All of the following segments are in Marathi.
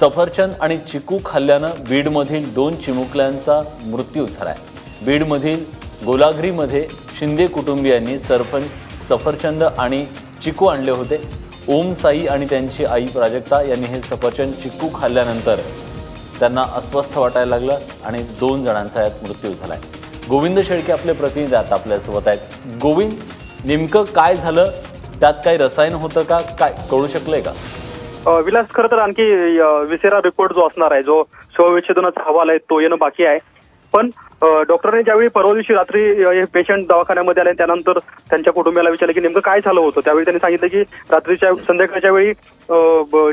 सफरचंद आणि चिकू खाल्ल्यानं बीडमधील दोन चिमुकल्यांचा मृत्यू झालाय. बीडमधील गोलाघरीमध्ये शिंदे कुटुंबियांनी सरपंच सफरचंद आणि चिकू आणले होते. ओम साई आणि त्यांची आई प्राजक्ता यांनी हे सफरचंद चिकू खाल्ल्यानंतर त्यांना अस्वस्थ वाटायला लागलं आणि दोन जणांचा यात मृत्यू झालाय. गोविंद शेळके आपले प्रतिनिधी आता आपल्यासोबत आहेत. गोविंद नेमकं काय झालं? त्यात काही रसायन होतं का? काय कळू शकलंय का? विलास खरं तर आणखी विसेरा रिपोर्ट जो असणार आहे जो शवविच्छेदनाचा अहवाल आहे तो येणं बाकी आहे. पण डॉक्टरने ज्यावेळी परवा दिवशी रात्री हे पेशंट दवाखान्यामध्ये आले त्यानंतर त्यांच्या कुटुंबियाला विचारलं की नेमकं काय झालं होतं त्यावेळी त्यांनी सांगितलं की रात्रीच्या संध्याकाळच्या वेळी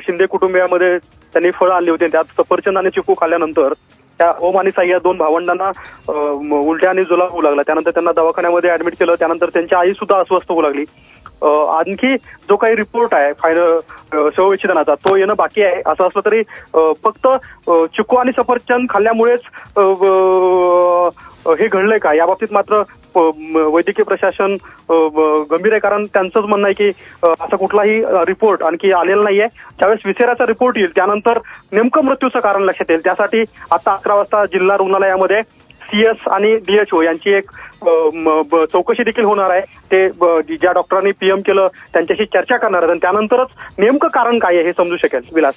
शिंदे कुटुंबियामध्ये त्यांनी फळं आणली होती त्यात सफरचंद आणि चिकू खाल्ल्यानंतर त्या ओम आणि साई या दोन भावंडांना उलट्या आणि जुलाब होऊ लागला. त्यानंतर त्यांना दवाखान्यामध्ये ऍडमिट केलं त्यानंतर त्यांची आई सुद्धा अस्वस्थ होऊ लागली. आणखी जो काही रिपोर्ट आहे फायनल शवविच्छेदनाचा तो येणं बाकी आहे. असं असलं तरी फक्त चिकू आणि सफरचंद खाल्ल्यामुळेच हे घडलंय का? याबाबतीत मात्र वैद्यकीय प्रशासन गंभीर आहे. कारण त्यांचंच म्हणणं आहे की असा कुठलाही रिपोर्ट आणखी आलेला नाहीये. ज्यावेळेस विसेराचा रिपोर्ट येईल. त्यानंतर नेमकं मृत्यूचं कारण लक्षात येईल. त्यासाठी आता अकरा वाजता जिल्हा रुग्णालयामध्ये सीएस आणि डीएचओ यांची एक चौकशी देखील होणार आहे. ते ज्या डॉक्टरांनी पीएम केलं त्यांच्याशी चर्चा करणार आहेत. आणि त्यानंतरच नेमकं कारण काय आहे हे समजू शकेल. विलास.